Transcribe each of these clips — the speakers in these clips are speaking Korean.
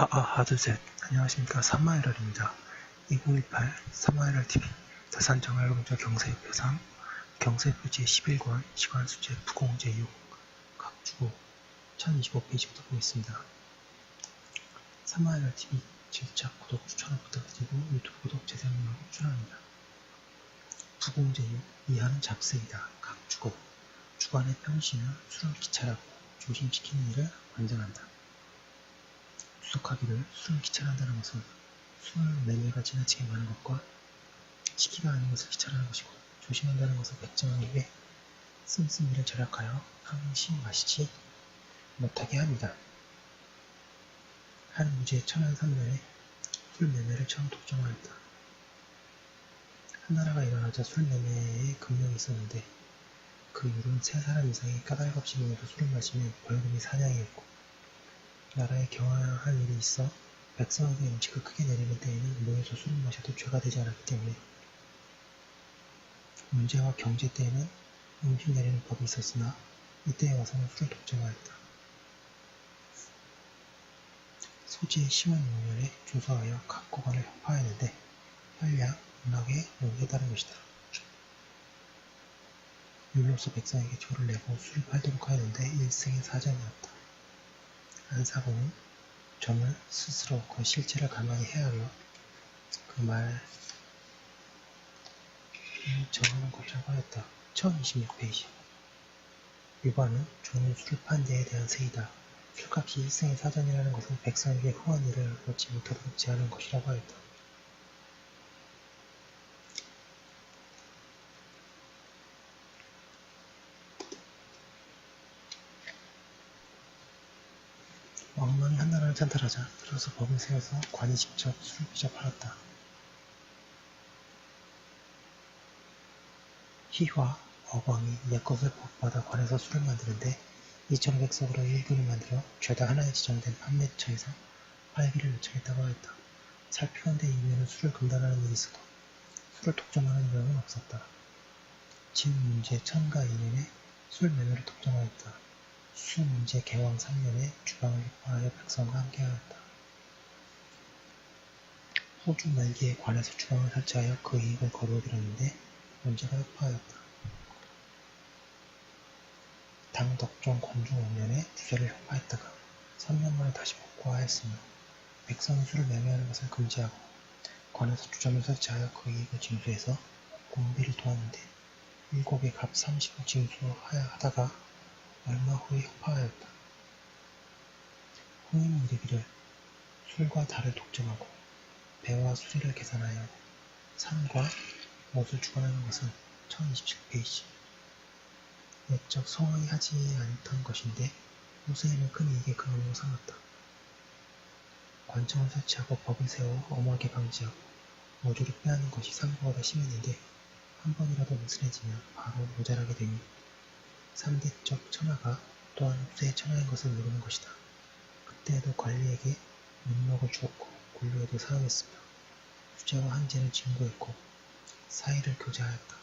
아, 아, 하드셋. 안녕하십니까. 3마일럴입니다. 2018 3마일럴 TV. 자산 정활공자 경세협회상 경세표지 11권 시관수재 부공제 6 각주고 1025페이지부터 보겠습니다. 3마일럴 TV 질착 구독 추천을 부탁드리고 유튜브 구독 재생님을 추천합니다. 부공제 6 이하는 잡세이다. 각주고 주관의 평시는 술을 기차라고 조심시키는 일을 관장한다. 수석하기를 술을 귀찮아한다는 것은 술 매매가 지나치게 많은 것과 시키가 아닌 것을 귀찮아하는 것이고 조심한다는 것을 백정하기 위해 씀씀이를 절약하여 항시 마시지 못하게 합니다. 한 무제 천안 3년에 술 매매를 처음 독점하였다. 한나라가 일어나자 술 매매에 금령이 있었는데 그 이후로는 세 사람 이상이 까닭없이 모여서 술을 마시면 벌금이 사냥이었고 나라에 경화할 일이 있어 백성에게 음식을 크게 내리는 때에는 모여서 술을 마셔도 죄가 되지 않았기 때문에 문제와 경제 때에는 음식 내리는 법이 있었으나 이때에 와서는 술을 독점하였다. 소지의 10원 6년에 조서하여 각 고관을 협파하였는데 혈량, 문학에 오게 다른 것이다. 율로서 백성에게 조를 내고 술을 팔도록 하였는데 일생의 사정이었다. 안사고는 점을 스스로 그 실체를 가만히 헤아려 그 말을 정하는 것이라고 하였다. 1026페이지 유관은 종은 술을 판 데에 대한 세이다. 술값이 일생의 사전이라는 것은 백성에게 후한 일을 얻지 못하도록 제하는 것이라고 하였다. 왕만이 한나라를 찬탈하자 들어서 법을 세워서 관이 직접 술을 빚어 팔았다. 희화, 어광이 옛 것을 법받아 관에서 술을 만드는데 이천 백석으로 일균을 만들어 죄다 하나에 지정된 판매처에서 팔기를 요청했다고 하였다. 살피건대 이후에는 술을 금단하는 일이 있어도 술을 독점하는 경우는 없었다. 진 문제 천가 2년에 술 매매를 독점하였다. 수문제 개왕 3년에 주방을 입화하여 백성과 함께하였다. 호주 말기에 관에서 주방을 설치하여 그 이익을 거두어들였는데 문제가 협파하였다. 당덕종 권중 5년에 주제를 협파했다가 3년 만에 다시 복구하였으며 백성이 술을 매매하는 것을 금지하고 관에서 주점을 설치하여 그 이익을 징수해서 공비를 도왔는데 일곡에 갑 30을 징수하여 하다가 얼마 후에 협파하였다. 후인은 이르기를 술과 달을 독점하고 배와 수레를 계산하여 산과 못을 주관하는 것은 1027페이지. 옛적 성황이 하지 않던 것인데 호세에는 큰그 업무 삼았다. 관청을 설치하고 법을 세워 엄하게 방지하고 모조리 빼앗는 것이 상부보다 심했는데 한 번이라도 느슨해지면 바로 모자라게 되니 3대적 천하가 또한 후세의 천하인 것을 모르는 것이다. 그때에도 관리에게 민목을 주었고 곤료에도 사용했으며 수재와 한재를 진구했고 사이를 교제하였다.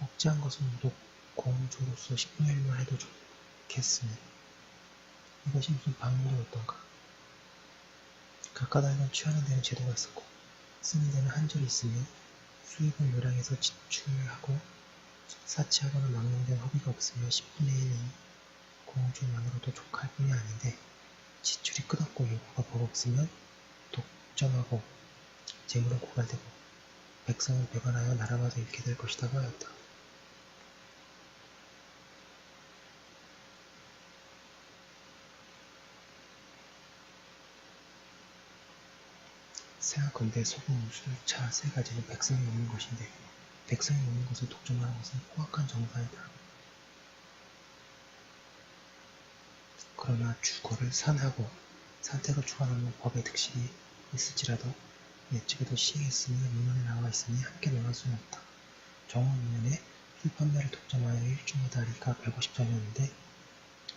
억제한 것은 모두 공조로서 10분의 1만 해도 좋겠으니 이것이 무슨 방문도였던가. 각가다이건 취하는 데는 제도가 있었고 쓰는 데는 한절이 있으며 수입을 요량해서 지출하고 사치하거나 망령된 허비가 없으며 10분의 1이 공주만으로도 족할 뿐이 아닌데 지출이 끝없고 요구가 버겁으면 독점하고 재물은 고갈되고 백성을 배반하여 나라마저 잃게 될 것이다고 하였다. 생각건대 소금, 술, 차 세 가지는 백성이 먹는 것인데 백성이 먹는 것을 독점하는 것은 포악한 정사이다. 그러나 주거를 산하고 산택을 주관하는 법의 득실이 있을지라도 예측에도 시행했으니 민원에 나와 있으니 함께 논할 수는 없다. 정원 2년에 술 판매를 독점하여 일주마다 리가 150전이었는데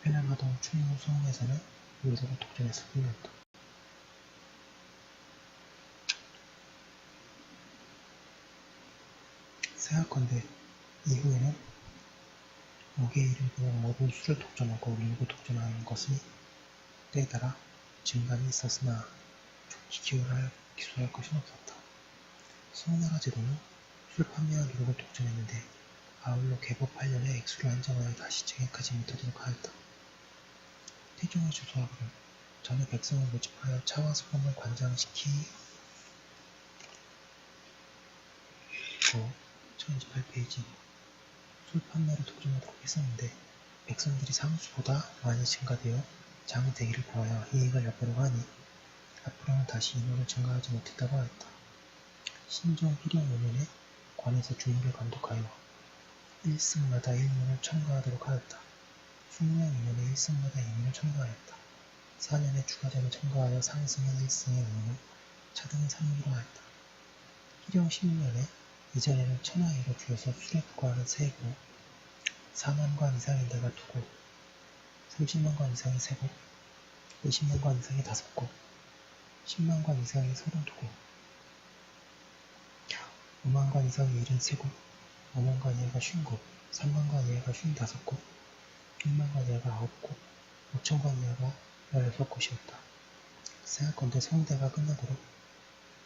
회남하동 충무 소흥에서는 의도로 독점했을 뿐이었다. 생각건대 이후에는 목에 이르고 모든 술을 독점하고 밀고 독점하는 것이 때에 따라 증감이 있었으나 기울할, 기술할 것은 없었다. 송나라 제도는 술 판매와 누룩을 독점했는데 아울러 개법 8년에 액수를 한정하여 다시 증액하지 못하도록 하였다. 태종의 주소하기를 전에 백성을 모집하여 차와 소금을 관장시키고 1028페이지 술 판매를 독점하도록 했었는데 백성들이 상수보다 많이 증가되어 장대기를 보하여 이익을 엿보려고 하니 앞으로는 다시 인원을 증가하지 못했다고 하였다. 신종 희령 5년에 관에서 주무를 감독하여 1승마다 1문을 첨가하도록 하였다. 숙명 2년에 1승마다 2문을 첨가하였다. 4년에 주가점을 첨가하여 상승의 1승의 5문을 차등의 3문으로 하였다. 희령 16년에 이전에는 줄여서 술에 부과하는 세액으로 4만관 이상인 데가 두고 30만관 이상이 세고 20만관 이상이 다섯 곳 10만관 이상이 서른 두고 5만관 이상이 일흔 세곳 5만관 이하가 쉰곳 3만관 이하가 쉰다섯 곳 6만관 이하가 아홉 곳 5천관 이하가 열여섯 곳이었다. 생각건대 성대가 끝나도록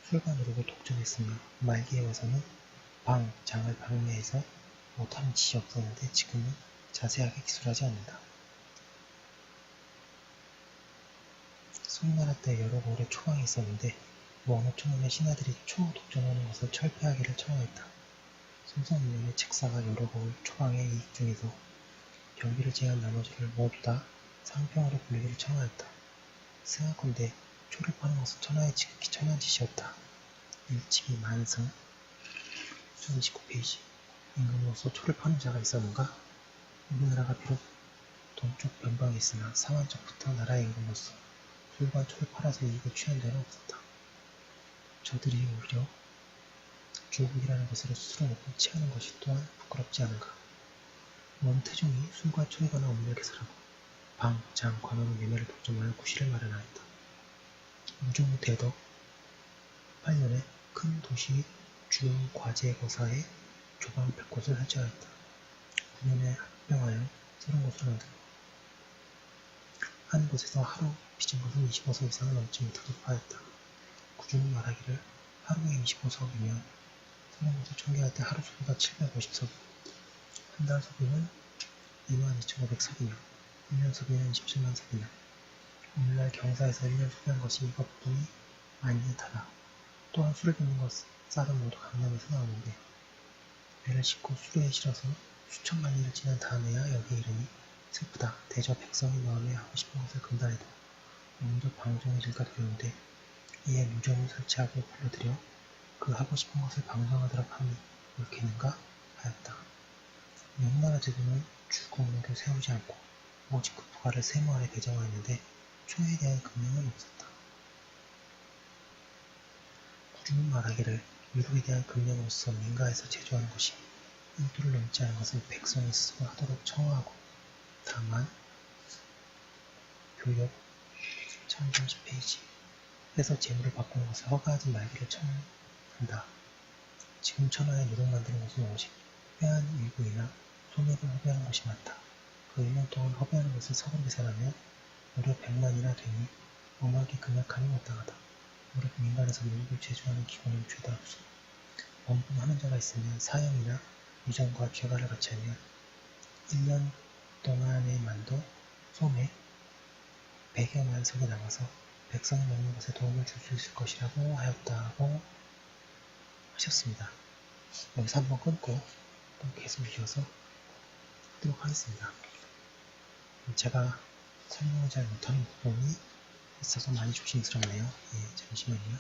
술과 누룩을 독점했으며 말기에 와서는 방, 장을 방매해서 못하는 짓이 없었는데 지금은 자세하게 기술하지 않는다. 송나라 때 여러 고을에 초방이 있었는데 원호천원의 신하들이 초 독점하는 것을 철폐하기를 청하였다. 송선인의 책사가 여러 고을 초방의 이익 중에서 경비를 제한 나머지를 모두 다 상평으로 불리기를 청하였다. 생각건대 초를 파는 것은 천하의 지극히 천한 짓이었다. 일찍이 만성 1029페이지 임금으로서 초를 파는 자가 있었는가? 우리 나라가 비록 동쪽 변방에 있으나 상한쪽부터 나라의 임금으로서 술과 초를 팔아서 이익을 취한 데는 없었다. 저들이 오히려 주국이라는 것으로 술을 먹고 취하는 것이 또한 부끄럽지 않은가. 원태종이 술과 초에 관한 업무를 개설하고 방, 장, 관원의 매매를 독점하여 구실을 마련하였다. 무종 대덕 8년에 큰 도시 주 과제거사에 조방 100곳을 설치하였다. 9년에 합병하여 새로운 곳을 만들고 한 곳에서 하루 빚은 것은 25석 이상을 넘지 못하도록 하였다. 구주는 말하기를 하루에 25석이면 새로운 곳을 청계할 때 하루 소비가 750석, 한 달 소비는 22,500석이며 1년 소비는 27만 석이며 오늘날 경사에서 1년 소비한 것이 이것뿐이 아니니 다다. 또한 술을 빚는 것 쌀은 모두 강남에서 나오는데 배를 싣고 수레에 실어서 수천 만 리를 지난 다음에야 여기 이르니 슬프다. 대저 백성이 마음에 하고 싶은 것을 금단해도 오늘도 방종해질까 두려운데 이에 무정을 설치하고 불러들여 그 하고 싶은 것을 방송하도록 함이 옳겠는가 하였다. 명나라 제도는 주공로를 세우지 않고 오직 그 부가를 세무 아래 배정하였는데 초에 대한 금령은 없었다. 구주는 말하기를 유록에 대한 금령으로서 민가에서 제조하는 것이 인도를 넘지 않은 것을 백성이 스스로 하도록 청하고 다만 교역 1030페이지 해서 재물을 바꾸는 것을 허가하지 말기를 청한다. 지금 천하에 누룩 만드는 것은 오직 회한 일부이나 소맥을 허비하는 것이 많다. 그 1년 동안 허비하는 것을 서금 계산하면 무려 100만이나 되니 엄하게 금약하니 마땅하다. 무릇 민간에서 누룩을 제조하는 기관은 죄다 없어. 원분하는 자가 있으면 사형이나 유전과 죄가를 같이 하면 1년 동안에만도 소매 100여만 석이 남아서 백성이 먹는 것에 도움을 줄 수 있을 것이라고 하였다고 하셨습니다. 여기서 한번 끊고 또 계속 이어서 하도록 하겠습니다. 제가 설명을 잘 못하는 부분이 있어서 많이 조심스럽네요. 예, 잠시만요.